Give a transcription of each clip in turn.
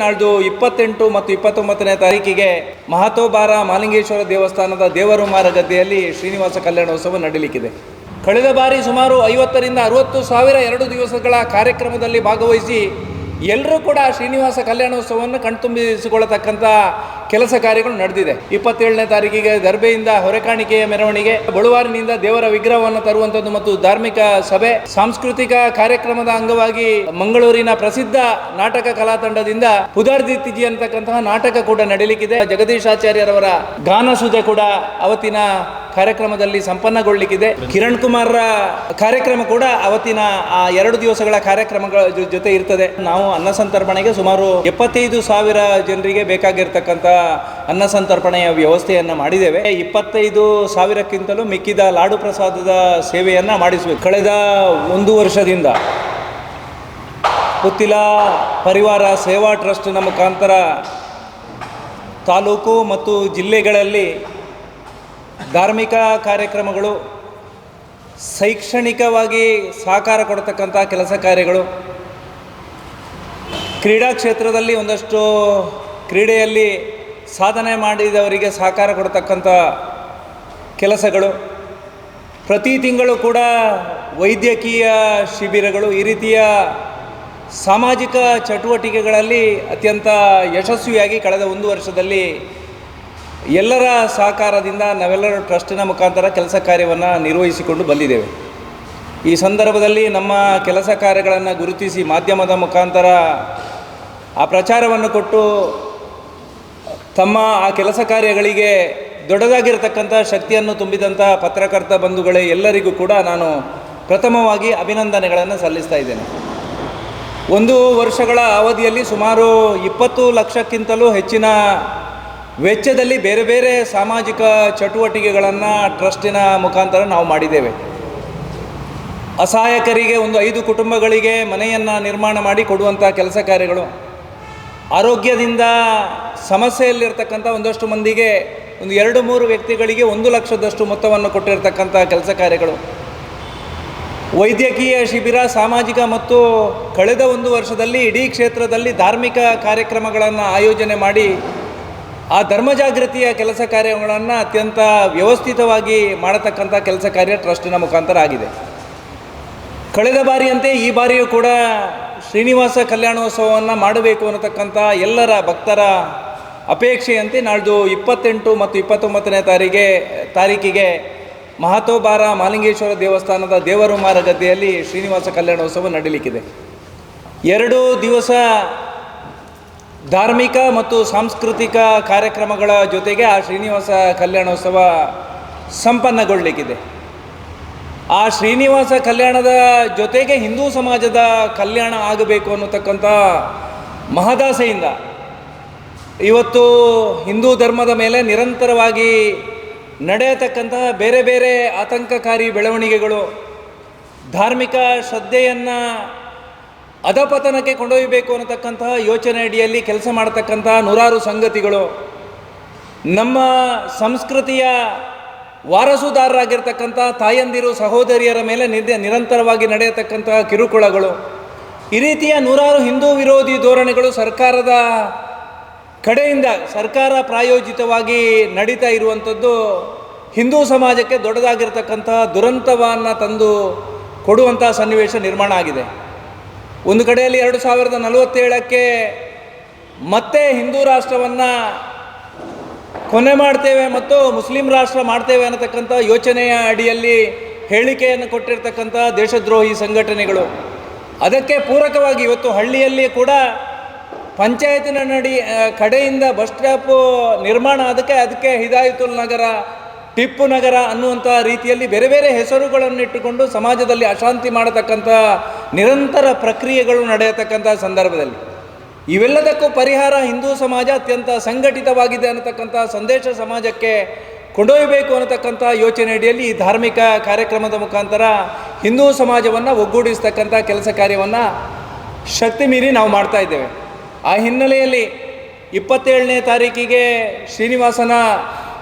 ನಾಳ್ದು ಇಪ್ಪತ್ತೆಂಟು ಮತ್ತು ಇಪ್ಪತ್ತೊಂಬತ್ತನೇ ತಾರೀಕಿಗೆ ಮಹತೋಬಾರ ಮಾಲಿಂಗೇಶ್ವರ ದೇವಸ್ಥಾನದ ದೇವರುಮಾರ ಗದ್ದೆಯಲ್ಲಿ ಶ್ರೀನಿವಾಸ ಕಲ್ಯಾಣೋತ್ಸವ ನಡೀಲಿಕ್ಕಿದೆ. ಕಳೆದ ಬಾರಿ ಸುಮಾರು ಐವತ್ತರಿಂದ ಅರವತ್ತು ಸಾವಿರ ಎರಡು ದಿವಸಗಳ ಕಾರ್ಯಕ್ರಮದಲ್ಲಿ ಭಾಗವಹಿಸಿ ಎಲ್ಲರೂ ಕೂಡ ಶ್ರೀನಿವಾಸ ಕಲ್ಯಾಣೋತ್ಸವವನ್ನು ಕಣ್ತುಂಬಿಸಿಕೊಳ್ಳತಕ್ಕಂಥ ಕೆಲಸ ಕಾರ್ಯಗಳು ನಡೆದಿದೆ. ಇಪ್ಪತ್ತೇಳನೇ ತಾರೀಕಿಗೆ ಗರ್ಭೆಯಿಂದ ಹೊರೆಕಾಣಿಕೆಯ ಮೆರವಣಿಗೆ, ಬಳುವಾರಿನಿಂದ ದೇವರ ವಿಗ್ರಹವನ್ನು ತರುವಂಥದ್ದು ಮತ್ತು ಧಾರ್ಮಿಕ ಸಭೆ, ಸಾಂಸ್ಕೃತಿಕ ಕಾರ್ಯಕ್ರಮದ ಅಂಗವಾಗಿ ಮಂಗಳೂರಿನ ಪ್ರಸಿದ್ಧ ನಾಟಕ ಕಲಾ ತಂಡದಿಂದ ಪುದಾರ್ದಿತ್ತಿಜಿ ಅಂತಕ್ಕಂತಹ ನಾಟಕ ಕೂಡ ನಡೀಲಿಕ್ಕಿದೆ. ಜಗದೀಶ್ ಆಚಾರ್ಯರವರ ಕೂಡ ಅವತ್ತಿನ ಕಾರ್ಯಕ್ರಮದಲ್ಲಿ ಸಂಪನ್ನಗೊಳ್ಳಿಕ್ಕಿದೆ. ಕಿರಣ್ ಕುಮಾರ್ರ ಕಾರ್ಯಕ್ರಮ ಕೂಡ ಅವತ್ತಿನ ಆ ಎರಡು ದಿವಸಗಳ ಕಾರ್ಯಕ್ರಮಗಳ ಜೊತೆ ಇರ್ತದೆ. ನಾವು ಅನ್ನ ಸಂತರ್ಪಣೆಗೆ ಸುಮಾರು ಎಪ್ಪತ್ತೈದು ಸಾವಿರ ಜನರಿಗೆ ಬೇಕಾಗಿರ್ತಕ್ಕಂಥ ಅನ್ನ ಸಂತರ್ಪಣೆಯ ವ್ಯವಸ್ಥೆಯನ್ನ ಮಾಡಿದ್ದೇವೆ. ಇಪ್ಪತ್ತೈದು ಸಾವಿರಕ್ಕಿಂತಲೂ ಮಿಕ್ಕಿದ ಲಾಡು ಪ್ರಸಾದದ ಸೇವೆಯನ್ನು ಮಾಡಿಸಬೇಕು ಕಳೆದ ಒಂದು ವರ್ಷದಿಂದ. ಪುತ್ತಿಲ ಪರಿವಾರ ಸೇವಾ ಟ್ರಸ್ಟ್ನ ಮುಖಾಂತರ ತಾಲೂಕು ಮತ್ತು ಜಿಲ್ಲೆಗಳಲ್ಲಿ ಧಾರ್ಮಿಕ ಕಾರ್ಯಕ್ರಮಗಳು, ಶೈಕ್ಷಣಿಕವಾಗಿ ಸಹಕಾರ ಕೊಡ್ತಕ್ಕಂಥ ಕೆಲಸ ಕಾರ್ಯಗಳು, ಕ್ರೀಡಾ ಕ್ಷೇತ್ರದಲ್ಲಿ ಒಂದಷ್ಟು ಕ್ರೀಡೆಯಲ್ಲಿ ಸಾಧನೆ ಮಾಡಿದವರಿಗೆ ಸಹಕಾರ ಕೊಡ್ತಕ್ಕಂಥ ಕೆಲಸಗಳು, ಪ್ರತಿ ತಿಂಗಳು ಕೂಡ ವೈದ್ಯಕೀಯ ಶಿಬಿರಗಳು ಈ ರೀತಿಯ ಸಾಮಾಜಿಕ ಚಟುವಟಿಕೆಗಳಲ್ಲಿ ಅತ್ಯಂತ ಯಶಸ್ವಿಯಾಗಿ ಕಳೆದ ಒಂದು ವರ್ಷದಲ್ಲಿ ಎಲ್ಲರ ಸಹಕಾರದಿಂದ ನಾವೆಲ್ಲರೂ ಟ್ರಸ್ಟಿನ ಮುಖಾಂತರ ಕೆಲಸ ಕಾರ್ಯವನ್ನು ನಿರ್ವಹಿಸಿಕೊಂಡು ಬಂದಿದ್ದೇವೆ. ಈ ಸಂದರ್ಭದಲ್ಲಿ ನಮ್ಮ ಕೆಲಸ ಕಾರ್ಯಗಳನ್ನು ಗುರುತಿಸಿ ಮಾಧ್ಯಮದ ಮುಖಾಂತರ ಆ ಪ್ರಚಾರವನ್ನು ಕೊಟ್ಟು ತಮ್ಮ ಆ ಕೆಲಸ ಕಾರ್ಯಗಳಿಗೆ ದೊಡ್ಡದಾಗಿರತಕ್ಕಂಥ ಶಕ್ತಿಯನ್ನು ತುಂಬಿದಂಥ ಪತ್ರಕರ್ತ ಬಂಧುಗಳೇ ಎಲ್ಲರಿಗೂ ಕೂಡ ನಾನು ಪ್ರಥಮವಾಗಿ ಅಭಿನಂದನೆಗಳನ್ನು ಸಲ್ಲಿಸ್ತಾ ಇದ್ದೇನೆ. ಒಂದು ವರ್ಷಗಳ ಅವಧಿಯಲ್ಲಿ ಸುಮಾರು ಇಪ್ಪತ್ತು ಲಕ್ಷಕ್ಕಿಂತಲೂ ಹೆಚ್ಚಿನ ವೆಚ್ಚದಲ್ಲಿ ಬೇರೆ ಬೇರೆ ಸಾಮಾಜಿಕ ಚಟುವಟಿಕೆಗಳನ್ನು ಟ್ರಸ್ಟಿನ ಮುಖಾಂತರ ನಾವು ಮಾಡಿದ್ದೇವೆ. ಅಸಹಾಯಕರಿಗೆ ಒಂದು ಐದು ಕುಟುಂಬಗಳಿಗೆ ಮನೆಯನ್ನು ನಿರ್ಮಾಣ ಮಾಡಿ ಕೊಡುವಂಥ ಕೆಲಸ ಕಾರ್ಯಗಳು, ಆರೋಗ್ಯದಿಂದ ಸಮಸ್ಯೆಯಲ್ಲಿರ್ತಕ್ಕಂಥ ಒಂದಷ್ಟು ಮಂದಿಗೆ ಒಂದು ಎರಡು ಮೂರು ವ್ಯಕ್ತಿಗಳಿಗೆ ಒಂದು ಲಕ್ಷದಷ್ಟು ಮೊತ್ತವನ್ನು ಕೊಟ್ಟಿರ್ತಕ್ಕಂಥ ಕೆಲಸ ಕಾರ್ಯಗಳು. ವೈದ್ಯಕೀಯ ಶಿಬಿರ, ಸಾಮಾಜಿಕ ಮತ್ತು ಕಳೆದ ಒಂದು ವರ್ಷದಲ್ಲಿ ಇಡೀ ಕ್ಷೇತ್ರದಲ್ಲಿ ಧಾರ್ಮಿಕ ಕಾರ್ಯಕ್ರಮಗಳನ್ನು ಆಯೋಜನೆ ಮಾಡಿ ಆ ಧರ್ಮ ಜಾಗೃತಿಯ ಕೆಲಸ ಕಾರ್ಯಗಳನ್ನು ಅತ್ಯಂತ ವ್ಯವಸ್ಥಿತವಾಗಿ ಮಾಡತಕ್ಕಂಥ ಕೆಲಸ ಕಾರ್ಯ ಟ್ರಸ್ಟಿನ ಮುಖಾಂತರ ಆಗಿದೆ. ಕಳೆದ ಬಾರಿಯಂತೆ ಈ ಬಾರಿಯೂ ಕೂಡ ಶ್ರೀನಿವಾಸ ಕಲ್ಯಾಣೋತ್ಸವವನ್ನು ಮಾಡಬೇಕು ಅನ್ನತಕ್ಕಂಥ ಎಲ್ಲರ ಭಕ್ತರ ಅಪೇಕ್ಷೆಯಂತೆ ನಾಳ್ದು ಇಪ್ಪತ್ತೆಂಟು ಮತ್ತು ಇಪ್ಪತ್ತೊಂಬತ್ತನೇ ತಾರೀಗೆ, ತಾರೀಕಿಗೆ ಮಹತೋಬಾರ ಮಾಲಿಂಗೇಶ್ವರ ದೇವಸ್ಥಾನದ ದೇವರುಮಾರ ಗದ್ದೆಯಲ್ಲಿ ಶ್ರೀನಿವಾಸ ಕಲ್ಯಾಣೋತ್ಸವ ನಡೀಲಿಕ್ಕಿದೆ. ಎರಡು ದಿವಸ ಧಾರ್ಮಿಕ ಮತ್ತು ಸಾಂಸ್ಕೃತಿಕ ಕಾರ್ಯಕ್ರಮಗಳ ಜೊತೆಗೆ ಆ ಶ್ರೀನಿವಾಸ ಕಲ್ಯಾಣೋತ್ಸವ ಸಂಪನ್ನಗೊಳ್ಳಲಿಕ್ಕಿದೆ ಆ ಶ್ರೀನಿವಾಸ ಕಲ್ಯಾಣದ ಜೊತೆಗೆ ಹಿಂದೂ ಸಮಾಜದ ಕಲ್ಯಾಣ ಆಗಬೇಕು ಅನ್ನತಕ್ಕಂಥ ಮಹದಾಸೆಯಿಂದ ಇವತ್ತು ಹಿಂದೂ ಧರ್ಮದ ಮೇಲೆ ನಿರಂತರವಾಗಿ ನಡೆಯತಕ್ಕಂತಹ ಬೇರೆ ಬೇರೆ ಆತಂಕಕಾರಿ ಬೆಳವಣಿಗೆಗಳು, ಧಾರ್ಮಿಕ ಶ್ರದ್ಧೆಯನ್ನು ಅಧಪತನಕ್ಕೆ ಕೊಂಡೊಯ್ಯಬೇಕು ಅನ್ನತಕ್ಕಂತಹ ಯೋಚನೆ ಅಡಿಯಲ್ಲಿ ಕೆಲಸ ಮಾಡತಕ್ಕಂತಹ ನೂರಾರು ಸಂಗತಿಗಳು. ನಮ್ಮ ಸಂಸ್ಕೃತಿಯ ವಾರಸುದಾರರಾಗಿರ್ತಕ್ಕಂಥ ತಾಯಂದಿರು ಸಹೋದರಿಯರ ಮೇಲೆ ನಿದ್ದೆ ನಿರಂತರವಾಗಿ ನಡೆಯತಕ್ಕಂತಹ ಕಿರುಕುಳಗಳು. ಈ ರೀತಿಯ ನೂರಾರು ಹಿಂದೂ ವಿರೋಧಿ ಧೋರಣೆಗಳು ಸರ್ಕಾರದ ಕಡೆಯಿಂದ, ಸರ್ಕಾರ ಪ್ರಾಯೋಜಿತವಾಗಿ ನಡೀತಾ ಇರುವಂಥದ್ದು ಹಿಂದೂ ಸಮಾಜಕ್ಕೆ ದೊಡ್ಡದಾಗಿರ್ತಕ್ಕಂತಹ ದುರಂತವನ್ನು ತಂದು ಕೊಡುವಂಥ ಸನ್ನಿವೇಶ ನಿರ್ಮಾಣ ಆಗಿದೆ. ಒಂದು ಕಡೆಯಲ್ಲಿ ಎರಡು ಸಾವಿರದ ನಲವತ್ತೇಳಕ್ಕೆ ಮತ್ತೆ ಹಿಂದೂ ರಾಷ್ಟ್ರವನ್ನು ಕೊನೆ ಮಾಡ್ತೇವೆ ಮತ್ತು ಮುಸ್ಲಿಂ ರಾಷ್ಟ್ರ ಮಾಡ್ತೇವೆ ಅನ್ನತಕ್ಕಂಥ ಯೋಚನೆಯ ಅಡಿಯಲ್ಲಿ ಹೇಳಿಕೆಯನ್ನು ಕೊಟ್ಟಿರ್ತಕ್ಕಂಥ ದೇಶದ್ರೋಹಿ ಸಂಘಟನೆಗಳು. ಅದಕ್ಕೆ ಪೂರಕವಾಗಿ ಇವತ್ತು ಹಳ್ಳಿಯಲ್ಲಿ ಕೂಡ ಪಂಚಾಯತಿನ ನಡಿ ಕಡೆಯಿಂದ ಬಸ್ ಸ್ಟಾಪು ನಿರ್ಮಾಣ ಅದಕ್ಕೆ ಅದಕ್ಕೆ ಹಿದಾಯತುಲ್ ನಗರ ಟಿಪ್ಪು ನಗರ ಅನ್ನುವಂಥ ರೀತಿಯಲ್ಲಿ ಬೇರೆ ಬೇರೆ ಹೆಸರುಗಳನ್ನು ಇಟ್ಟುಕೊಂಡು ಸಮಾಜದಲ್ಲಿ ಅಶಾಂತಿ ಮಾಡತಕ್ಕಂಥ ನಿರಂತರ ಪ್ರಕ್ರಿಯೆಗಳು ನಡೆಯತಕ್ಕಂಥ ಸಂದರ್ಭದಲ್ಲಿ. ಇವೆಲ್ಲದಕ್ಕೂ ಪರಿಹಾರ ಹಿಂದೂ ಸಮಾಜ ಅತ್ಯಂತ ಸಂಘಟಿತವಾಗಿದೆ ಅನ್ನತಕ್ಕಂಥ ಸಂದೇಶ ಸಮಾಜಕ್ಕೆ ಕೊಂಡೊಯ್ಯಬೇಕು ಅನ್ನತಕ್ಕಂಥ ಯೋಚನೆ ಅಡಿಯಲ್ಲಿ ಈ ಧಾರ್ಮಿಕ ಕಾರ್ಯಕ್ರಮದ ಮುಖಾಂತರ ಹಿಂದೂ ಸಮಾಜವನ್ನು ಒಗ್ಗೂಡಿಸ್ತಕ್ಕಂಥ ಕೆಲಸ ಕಾರ್ಯವನ್ನು ಶಕ್ತಿ ಮೀರಿ ನಾವು ಮಾಡ್ತಾ ಇದ್ದೇವೆ. ಆ ಹಿನ್ನೆಲೆಯಲ್ಲಿ ಇಪ್ಪತ್ತೇಳನೇ ತಾರೀಕಿಗೆ ಶ್ರೀನಿವಾಸನ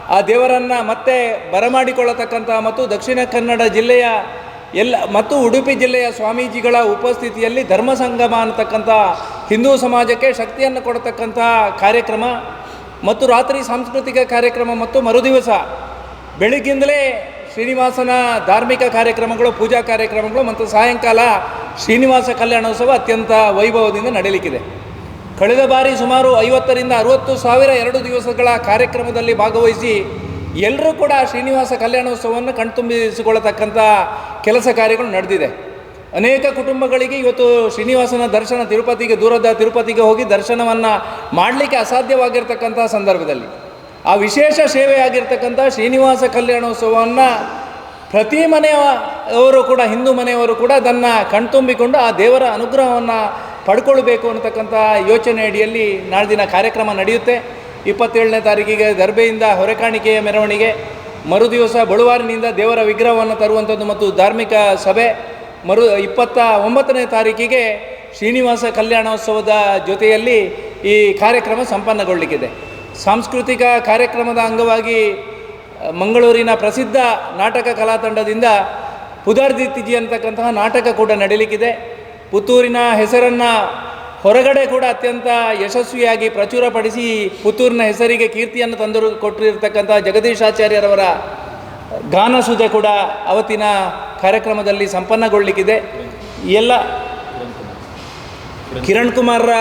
ಆ ದೇವರನ್ನು ಮತ್ತೆ ಬರಮಾಡಿಕೊಳ್ಳತಕ್ಕಂಥ ಮತ್ತು ದಕ್ಷಿಣ ಕನ್ನಡ ಜಿಲ್ಲೆಯ ಎಲ್ಲ ಮತ್ತು ಉಡುಪಿ ಜಿಲ್ಲೆಯ ಸ್ವಾಮೀಜಿಗಳ ಉಪಸ್ಥಿತಿಯಲ್ಲಿ ಧರ್ಮ ಸಂಗಮ ಅನ್ನತಕ್ಕಂಥ ಹಿಂದೂ ಸಮಾಜಕ್ಕೆ ಶಕ್ತಿಯನ್ನು ಕೊಡತಕ್ಕಂಥ ಕಾರ್ಯಕ್ರಮ ಮತ್ತು ರಾತ್ರಿ ಸಾಂಸ್ಕೃತಿಕ ಕಾರ್ಯಕ್ರಮ ಮತ್ತು ಮರುದಿವಸ ಬೆಳಿಗ್ಗಿಂದಲೇ ಶ್ರೀನಿವಾಸನ ಧಾರ್ಮಿಕ ಕಾರ್ಯಕ್ರಮಗಳು, ಪೂಜಾ ಕಾರ್ಯಕ್ರಮಗಳು ಮತ್ತು ಸಾಯಂಕಾಲ ಶ್ರೀನಿವಾಸ ಕಲ್ಯಾಣೋತ್ಸವ ಅತ್ಯಂತ ವೈಭವದಿಂದ ನಡೆಯಲಿಕ್ಕಿದೆ ಕಳೆದ ಬಾರಿ ಸುಮಾರು ಐವತ್ತರಿಂದ ಅರುವತ್ತು ಸಾವಿರ ಎರಡು ದಿವಸಗಳ ಕಾರ್ಯಕ್ರಮದಲ್ಲಿ ಭಾಗವಹಿಸಿ ಎಲ್ಲರೂ ಕೂಡ ಶ್ರೀನಿವಾಸ ಕಲ್ಯಾಣೋತ್ಸವವನ್ನು ಕಣ್ತುಂಬಿಸಿಕೊಳ್ಳತಕ್ಕಂಥ ಕೆಲಸ ಕಾರ್ಯಗಳು ನಡೆದಿದೆ. ಅನೇಕ ಕುಟುಂಬಗಳಿಗೆ ಇವತ್ತು ಶ್ರೀನಿವಾಸನ ದರ್ಶನ ತಿರುಪತಿಗೆ, ದೂರದ ತಿರುಪತಿಗೆ ಹೋಗಿ ದರ್ಶನವನ್ನು ಮಾಡಲಿಕ್ಕೆ ಅಸಾಧ್ಯವಾಗಿರ್ತಕ್ಕಂಥ ಸಂದರ್ಭದಲ್ಲಿ. ಆ ವಿಶೇಷ ಸೇವೆಯಾಗಿರ್ತಕ್ಕಂಥ ಶ್ರೀನಿವಾಸ ಕಲ್ಯಾಣೋತ್ಸವವನ್ನು ಪ್ರತಿ ಮನೆಯವರು ಕೂಡ, ಹಿಂದೂ ಮನೆಯವರು ಕೂಡ ಅದನ್ನು ಕಣ್ತುಂಬಿಕೊಂಡು ಆ ದೇವರ ಅನುಗ್ರಹವನ್ನು ಪಡ್ಕೊಳ್ಬೇಕು ಅನ್ನತಕ್ಕಂಥ ಯೋಚನೆ ಅಡಿಯಲ್ಲಿ ನಾಳೆ ಕಾರ್ಯಕ್ರಮ ನಡೆಯುತ್ತೆ. ಇಪ್ಪತ್ತೇಳನೇ ತಾರೀಕಿಗೆ ಗರ್ಭೆಯಿಂದ ಹೊರೆಕಾಣಿಕೆಯ ಮೆರವಣಿಗೆ, ಮರುದಿವಸ ಬಳುವಾರಿನಿಂದ ದೇವರ ವಿಗ್ರಹವನ್ನು ತರುವಂಥದ್ದು ಮತ್ತು ಧಾರ್ಮಿಕ ಸಭೆ, ಮರು ಇಪ್ಪತ್ತ ಒಂಬತ್ತನೇ ತಾರೀಕಿಗೆ ಶ್ರೀನಿವಾಸ ಕಲ್ಯಾಣೋತ್ಸವದ ಜೊತೆಯಲ್ಲಿ ಈ ಕಾರ್ಯಕ್ರಮ ಸಂಪನ್ನಗೊಳ್ಳಲಿಕ್ಕಿದೆ ಸಾಂಸ್ಕೃತಿಕ ಕಾರ್ಯಕ್ರಮದ ಅಂಗವಾಗಿ, ಮಂಗಳೂರಿನ ಪ್ರಸಿದ್ಧ ನಾಟಕ ಕಲಾ ತಂಡದಿಂದ ಪುದಾರ್ದಿತ್ತಿಜಿ ಅಂತಕ್ಕಂತಹ ನಾಟಕ ಕೂಡ ನಡೀಲಿಕ್ಕಿದೆ. ಪುತ್ತೂರಿನ ಹೆಸರನ್ನು ಹೊರಗಡೆ ಕೂಡ ಅತ್ಯಂತ ಯಶಸ್ವಿಯಾಗಿ ಪ್ರಚುರಪಡಿಸಿ ಪುತ್ತೂರಿನ ಹೆಸರಿಗೆ ಕೀರ್ತಿಯನ್ನು ತಂದರು, ಕೊಟ್ಟಿರತಕ್ಕಂಥ ಜಗದೀಶಾಚಾರ್ಯರವರ ಗಾನಸುದೆ ಕೂಡ ಅವತ್ತಿನ ಕಾರ್ಯಕ್ರಮದಲ್ಲಿ ಸಂಪನ್ನಗೊಳ್ಳಲಿಕ್ಕಿದೆ ಈ ಎಲ್ಲ ಕಿರಣ್ ಕುಮಾರ್ರ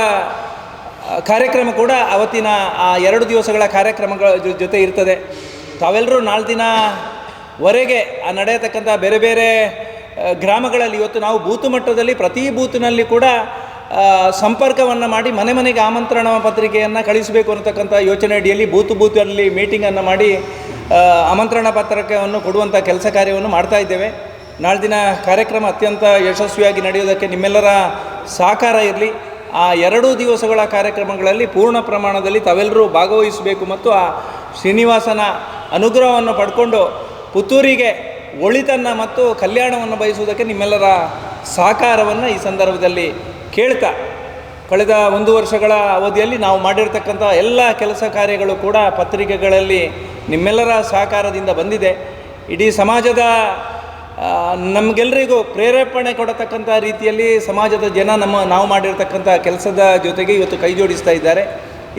ಕಾರ್ಯಕ್ರಮ ಕೂಡ ಅವತ್ತಿನ ಆ ಎರಡು ದಿವಸಗಳ ಕಾರ್ಯಕ್ರಮಗಳ ಜೊತೆ ಇರ್ತದೆ. ತಾವೆಲ್ಲರೂ ನಾಲ್ಕು ದಿನವರೆಗೆ ನಡೆಯತಕ್ಕಂಥ ಬೇರೆ ಬೇರೆ ಗ್ರಾಮಗಳಲ್ಲಿ ಇವತ್ತು ನಾವು ಬೂತು ಮಟ್ಟದಲ್ಲಿ ಪ್ರತಿ ಬೂತಿನಲ್ಲಿ ಕೂಡ ಸಂಪರ್ಕವನ್ನು ಮಾಡಿ ಮನೆ ಮನೆಗೆ ಆಮಂತ್ರಣ ಪತ್ರಿಕೆಯನ್ನು ಕಳಿಸಬೇಕು ಅನ್ನತಕ್ಕಂಥ ಯೋಚನೆ ಅಡಿಯಲ್ಲಿ ಬೂತು ಬೂತಿನಲ್ಲಿ ಮೀಟಿಂಗನ್ನು ಮಾಡಿ ಆಮಂತ್ರಣ ಪತ್ರಿಕೆಯನ್ನು ಕೊಡುವಂಥ ಕೆಲಸ ಕಾರ್ಯವನ್ನು ಮಾಡ್ತಾ ಇದ್ದೇವೆ. ನಾಳೆ ದಿನ ಕಾರ್ಯಕ್ರಮ ಅತ್ಯಂತ ಯಶಸ್ವಿಯಾಗಿ ನಡೆಯೋದಕ್ಕೆ ನಿಮ್ಮೆಲ್ಲರ ಸಹಕಾರ ಇರಲಿ. ಆ ಎರಡೂ ದಿವಸಗಳ ಕಾರ್ಯಕ್ರಮಗಳಲ್ಲಿ ಪೂರ್ಣ ಪ್ರಮಾಣದಲ್ಲಿ ತಾವೆಲ್ಲರೂ ಭಾಗವಹಿಸಬೇಕು ಮತ್ತು ಆ ಶ್ರೀನಿವಾಸನ ಅನುಗ್ರಹವನ್ನು ಪಡ್ಕೊಂಡು ಪುತ್ತೂರಿಗೆ ಒಳಿತನ್ನು ಮತ್ತು ಕಲ್ಯಾಣವನ್ನು ಬಯಸುವುದಕ್ಕೆ ನಿಮ್ಮೆಲ್ಲರ ಸಹಕಾರವನ್ನು ಈ ಸಂದರ್ಭದಲ್ಲಿ ಕೇಳ್ತಾ, ಕಳೆದ ಒಂದು ವರ್ಷಗಳ ಅವಧಿಯಲ್ಲಿ ನಾವು ಮಾಡಿರ್ತಕ್ಕಂಥ ಎಲ್ಲ ಕೆಲಸ ಕಾರ್ಯಗಳು ಕೂಡ ಪತ್ರಿಕೆಗಳಲ್ಲಿ ನಿಮ್ಮೆಲ್ಲರ ಸಹಕಾರದಿಂದ ಬಂದಿದೆ. ಇಡೀ ಸಮಾಜದ ನಮಗೆಲ್ಲರಿಗೂ ಪ್ರೇರೇಪಣೆ ಕೊಡತಕ್ಕಂಥ ರೀತಿಯಲ್ಲಿ ಸಮಾಜದ ಜನ ನಮ್ಮ, ನಾವು ಮಾಡಿರತಕ್ಕಂಥ ಕೆಲಸದ ಜೊತೆಗೆ ಇವತ್ತು ಕೈ ಜೋಡಿಸ್ತಾ ಇದ್ದಾರೆ.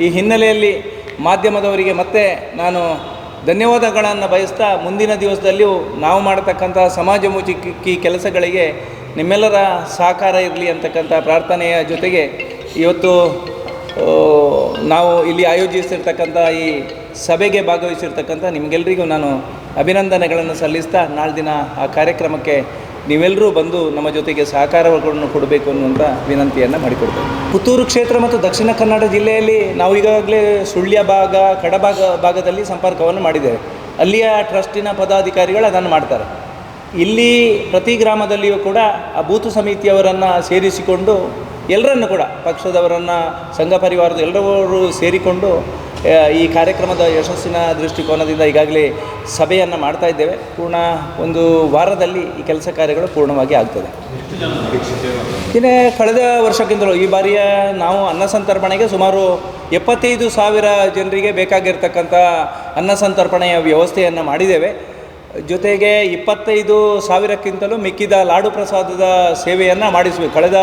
ಈ ಹಿನ್ನೆಲೆಯಲ್ಲಿ ಮಾಧ್ಯಮದವರಿಗೆ ಮತ್ತೆ ನಾನು ಧನ್ಯವಾದಗಳನ್ನು ಬಯಸ್ತಾ ಮುಂದಿನ ದಿವಸದಲ್ಲಿಯೂ ನಾವು ಮಾಡತಕ್ಕಂಥ ಸಮಾಜಮುಖಿ ಕೆಲಸಗಳಿಗೆ ನಿಮ್ಮೆಲ್ಲರ ಸಹಕಾರ ಇರಲಿ ಅಂತಕ್ಕಂಥ ಪ್ರಾರ್ಥನೆಯ ಜೊತೆಗೆ ಇವತ್ತು ನಾವು ಇಲ್ಲಿ ಆಯೋಜಿಸಿರ್ತಕ್ಕಂಥ ಈ ಸಭೆಗೆ ಭಾಗವಹಿಸಿರ್ತಕ್ಕಂಥ ನಿಮಗೆಲ್ಲರಿಗೂ ನಾನು ಅಭಿನಂದನೆಗಳನ್ನು ಸಲ್ಲಿಸ್ತಾ ನಾಳೆ ದಿನ ಆ ಕಾರ್ಯಕ್ರಮಕ್ಕೆ ನೀವೆಲ್ಲರೂ ಬಂದು ನಮ್ಮ ಜೊತೆಗೆ ಸಹಕಾರಗಳನ್ನು ಕೊಡಬೇಕು ಅನ್ನುವಂಥ ವಿನಂತಿಯನ್ನು ಮಾಡಿಕೊಡ್ತೇವೆ. ಪುತ್ತೂರು ಕ್ಷೇತ್ರ ಮತ್ತು ದಕ್ಷಿಣ ಕನ್ನಡ ಜಿಲ್ಲೆಯಲ್ಲಿ ನಾವು ಈಗಾಗಲೇ ಸುಳ್ಯ ಭಾಗ ಕಡಭಾಗ ಭಾಗದಲ್ಲಿ ಸಂಪರ್ಕವನ್ನು ಮಾಡಿದ್ದೇವೆ. ಅಲ್ಲಿಯ ಟ್ರಸ್ಟಿನ ಪದಾಧಿಕಾರಿಗಳು ಅದನ್ನು ಮಾಡ್ತಾರೆ. ಇಲ್ಲಿ ಪ್ರತಿ ಗ್ರಾಮದಲ್ಲಿಯೂ ಕೂಡ ಆ ಬೂತು ಸಮಿತಿಯವರನ್ನು ಸೇರಿಸಿಕೊಂಡು ಎಲ್ಲರನ್ನು ಕೂಡ, ಪಕ್ಷದವರನ್ನು, ಸಂಘ ಪರಿವಾರದ ಎಲ್ಲರವರು ಸೇರಿಕೊಂಡು ಈ ಕಾರ್ಯಕ್ರಮದ ಯಶಸ್ಸಿನ ದೃಷ್ಟಿಕೋನದಿಂದ ಈಗಾಗಲೇ ಸಭೆಯನ್ನು ಮಾಡ್ತಾ ಇದ್ದೇವೆ. ಪೂರ್ಣ ಒಂದು ವಾರದಲ್ಲಿ ಈ ಕೆಲಸ ಕಾರ್ಯಗಳು ಪೂರ್ಣವಾಗಿ ಆಗ್ತದೆ. ಇನ್ನು ಕಳೆದ ವರ್ಷಕ್ಕಿಂತಲೂ ಈ ಬಾರಿಯ ನಾವು ಅನ್ನ ಸಂತರ್ಪಣೆಗೆ ಸುಮಾರು ಎಪ್ಪತ್ತೈದು ಸಾವಿರ ಜನರಿಗೆ ಬೇಕಾಗಿರ್ತಕ್ಕಂಥ ಅನ್ನ ಸಂತರ್ಪಣೆಯ ವ್ಯವಸ್ಥೆಯನ್ನು ಮಾಡಿದ್ದೇವೆ. ಜೊತೆಗೆ ಇಪ್ಪತ್ತೈದು ಸಾವಿರಕ್ಕಿಂತಲೂ ಮಿಕ್ಕಿದ ಲಾಡು ಪ್ರಸಾದದ ಸೇವೆಯನ್ನು ಮಾಡಿಸಬೇಕು ಕಳೆದ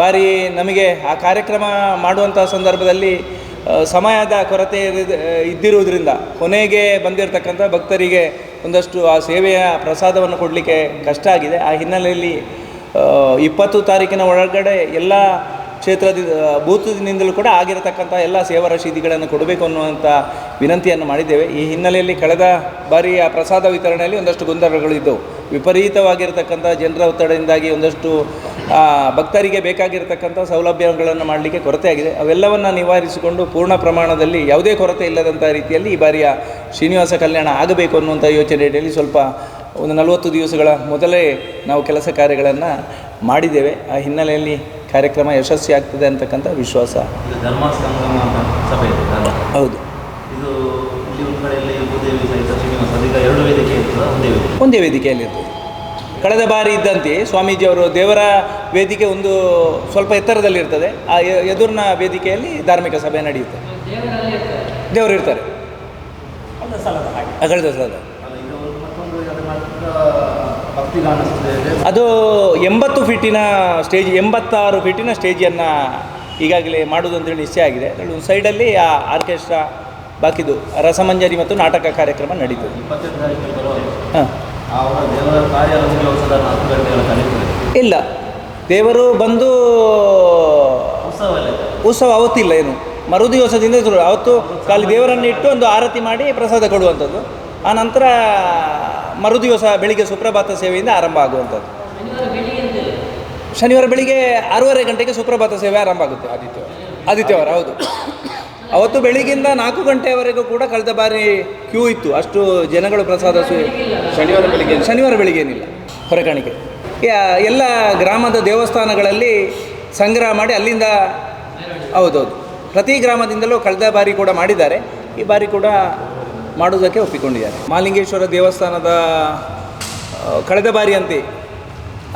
ಬಾರಿ ನಮಗೆ ಆ ಕಾರ್ಯಕ್ರಮ ಮಾಡುವಂಥ ಸಂದರ್ಭದಲ್ಲಿ ಸಮಯದ ಕೊರತೆ ಇದ್ದಿರುವುದರಿಂದ ಕೊನೆಗೆ ಬಂದಿರತಕ್ಕಂಥ ಭಕ್ತರಿಗೆ ಒಂದಷ್ಟು ಆ ಸೇವೆಯ ಪ್ರಸಾದವನ್ನು ಕೊಡಲಿಕ್ಕೆ ಕಷ್ಟ ಆಗಿದೆ. ಆ ಹಿನ್ನೆಲೆಯಲ್ಲಿ ಇಪ್ಪತ್ತು ತಾರೀಕಿನ ಒಳಗಡೆ ಎಲ್ಲ ಕ್ಷೇತ್ರದ ಬೂತದಿಂದಲೂ ಕೂಡ ಆಗಿರತಕ್ಕಂಥ ಎಲ್ಲ ಸೇವಾ ರಶೀದಿಗಳನ್ನು ಕೊಡಬೇಕು ಅನ್ನುವಂಥ ವಿನಂತಿಯನ್ನು ಮಾಡಿದ್ದೇವೆ. ಈ ಹಿನ್ನೆಲೆಯಲ್ಲಿ ಕಳೆದ ಬಾರಿಯ ಪ್ರಸಾದ ವಿತರಣೆಯಲ್ಲಿ ಒಂದಷ್ಟು ಗೊಂದಲಗಳು ಇದ್ದವು. ವಿಪರೀತವಾಗಿರತಕ್ಕಂಥ ಜನರ ಒತ್ತಡದಿಂದಾಗಿ ಒಂದಷ್ಟು ಭಕ್ತರಿಗೆ ಬೇಕಾಗಿರ್ತಕ್ಕಂಥ ಸೌಲಭ್ಯಗಳನ್ನು ಮಾಡಲಿಕ್ಕೆ ಕೊರತೆ ಆಗಿದೆ. ಅವೆಲ್ಲವನ್ನು ನಿವಾರಿಸಿಕೊಂಡು ಪೂರ್ಣ ಪ್ರಮಾಣದಲ್ಲಿ ಯಾವುದೇ ಕೊರತೆ ಇಲ್ಲದಂಥ ರೀತಿಯಲ್ಲಿ ಈ ಬಾರಿಯ ಶ್ರೀನಿವಾಸ ಕಲ್ಯಾಣ ಆಗಬೇಕು ಅನ್ನುವಂಥ ಯೋಚನೆಯಲ್ಲಿ ಸ್ವಲ್ಪ ಒಂದು ನಲವತ್ತು ದಿವಸಗಳ ಮೊದಲೇ ನಾವು ಕೆಲಸ ಕಾರ್ಯಗಳನ್ನು ಮಾಡಿದ್ದೇವೆ. ಆ ಹಿನ್ನೆಲೆಯಲ್ಲಿ ಕಾರ್ಯಕ್ರಮ ಯಶಸ್ವಿ ಆಗ್ತದೆ ಅಂತಕ್ಕಂಥ ವಿಶ್ವಾಸ. ಹೌದು. ಇದು ಇಲ್ಲಿ ಒಂದು ಕಡೆಯಲ್ಲಿ ಭೂದೇವಿ ಸಹಿತ ಶ್ರೀನಿವಾಸ. ಅದೀಗ ಎರಡು ವೇದಿಕೆ ಇರ್ತದೆ ಒಂದೇ ವೇದಿಕೆ. ಒಂದೇ ವೇದಿಕೆಯಲ್ಲಿರ್ತದೆ ಕಳೆದ ಬಾರಿ ಇದ್ದಂತೆ ಸ್ವಾಮೀಜಿಯವರು ದೇವರ ವೇದಿಕೆ ಒಂದು ಸ್ವಲ್ಪ ಎತ್ತರದಲ್ಲಿರ್ತದೆ ಆ ಎ- ಎದುರಿನ ವೇದಿಕೆಯಲ್ಲಿ ಧಾರ್ಮಿಕ ಸಭೆ ನಡೆಯುತ್ತೆ. ದೇವರು ಇರ್ತಾರೆ. ಆ, ಕಳೆದ ಸಲದ. ಅದು ಎಂಬತ್ತು ಫೀಟಿನ ಸ್ಟೇಜ್ ಎಂಬತ್ತಾರು ಫೀಟಿನ ಸ್ಟೇಜನ್ನು ಈಗಾಗಲೇ ಮಾಡೋದು ಅಂತೇಳಿ ನಿಶ್ಚಯ ಆಗಿದೆ. ಒಂದು ಸೈಡಲ್ಲಿ ಆ ಆರ್ಕೆಸ್ಟ್ರಾ ಬಾಕಿದು ರಸಮಂಜರಿ ಮತ್ತು ನಾಟಕ ಕಾರ್ಯಕ್ರಮ ನಡೀತದೆ ಹಾಂ. ಇಲ್ಲ. ದೇವರು ಬಂದು. ಉತ್ಸವ ಅವತ್ತಿಲ್ಲ ಏನು. ಮರುದಿವಸದಿಂದ ಶುರು. ಅವತ್ತು ಖಾಲಿ ದೇವರನ್ನು ಇಟ್ಟು ಒಂದು ಆರತಿ ಮಾಡಿ ಪ್ರಸಾದ ಕೊಡುವಂಥದ್ದು. ಆ ನಂತರ ಮರುದಿವಸ ಬೆಳಿಗ್ಗೆ ಸುಪ್ರಭಾತ ಸೇವೆಯಿಂದ ಆರಂಭ ಆಗುವಂಥದ್ದು. ಶನಿವಾರ ಬೆಳಿಗ್ಗೆ ಆರೂವರೆ ಗಂಟೆಗೆ ಸುಪ್ರಭಾತ ಸೇವೆ ಆರಂಭ ಆಗುತ್ತೆ ಆದಿತ್ಯವಾರ. ಆದಿತ್ಯವಾರ ಹೌದು. ಅವತ್ತು ಬೆಳಿಗ್ಗೆಯಿಂದ ನಾಲ್ಕು ಗಂಟೆವರೆಗೂ ಕೂಡ ಕಳೆದ ಬಾರಿ ಕ್ಯೂ ಇತ್ತು. ಅಷ್ಟು ಜನಗಳು ಪ್ರಸಾದ ಸ್ವೀ- ಶನಿವಾರ ಬೆಳಿಗ್ಗೆ ಶನಿವಾರ ಬೆಳಿಗ್ಗೆ ಏನಿಲ್ಲ ಹೊರಗಾಣಿಕೆ ಎಲ್ಲ ಗ್ರಾಮದ ದೇವಸ್ಥಾನಗಳಲ್ಲಿ ಸಂಗ್ರಹ ಮಾಡಿ ಅಲ್ಲಿಂದ ಹೌದೌದು. ಪ್ರತಿ ಗ್ರಾಮದಿಂದಲೂ ಕಳೆದ ಬಾರಿ ಕೂಡ ಮಾಡಿದ್ದಾರೆ. ಈ ಬಾರಿ ಕೂಡ ಮಾಡುವುದಕ್ಕೆ ಒಪ್ಪಿಕೊಂಡಿದ್ದಾರೆ. ಮಾಲಿಂಗೇಶ್ವರ ದೇವಸ್ಥಾನದ ಕಳೆದ ಬಾರಿಯಂತೆ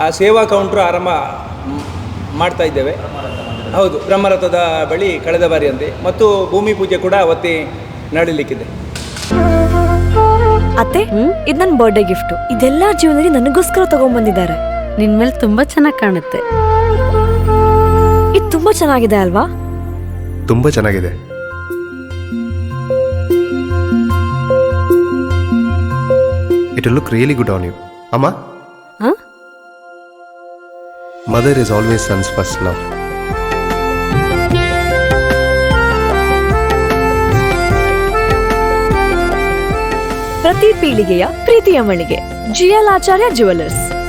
ಆ ಸೇವಾ ಕೌಂಟ್ರ್ ಆರಂಭ ಮಾಡ್ತಾ ಇದ್ದೇವೆ. ಹೌದು ಬ್ರಹ್ಮರಥದ ಬಳಿ ಕಳೆದ ಬಾರಿಯಂತೆ. ಮತ್ತು ಭೂಮಿ ಪೂಜೆ ಕೂಡ ಅವತ್ತೇ ನಡೀಲಿಕ್ಕಿದೆ. ಅತ್ತೆ ಇದು ನನ್ನ ಬರ್ಡೇ ಗಿಫ್ಟ್ ಇದೆಲ್ಲ ಜೀವನದಲ್ಲಿ ನನಗೋಸ್ಕರ ತಗೊಂಡ್ಬಂದಿದ್ದಾರೆ. ನಿನ್ ಮೇಲೆ ತುಂಬಾ ಚೆನ್ನಾಗಿ ಕಾಣುತ್ತೆ. ಇದು ತುಂಬಾ ಚೆನ್ನಾಗಿದೆ ಅಲ್ವಾ? ತುಂಬ ಚೆನ್ನಾಗಿದೆ. It look really good on you ಅಮ್ಮ? ಹ? Mother is always son's first love ಪ್ರತಿ ಪೀಳಿಗೆಯ ಪ್ರೀತಿಯ ಮಳಿಗೆ. ಜಿಎಲ್ ಆಚಾರ್ಯ ಜುವೆಲ್ಲರ್ಸ್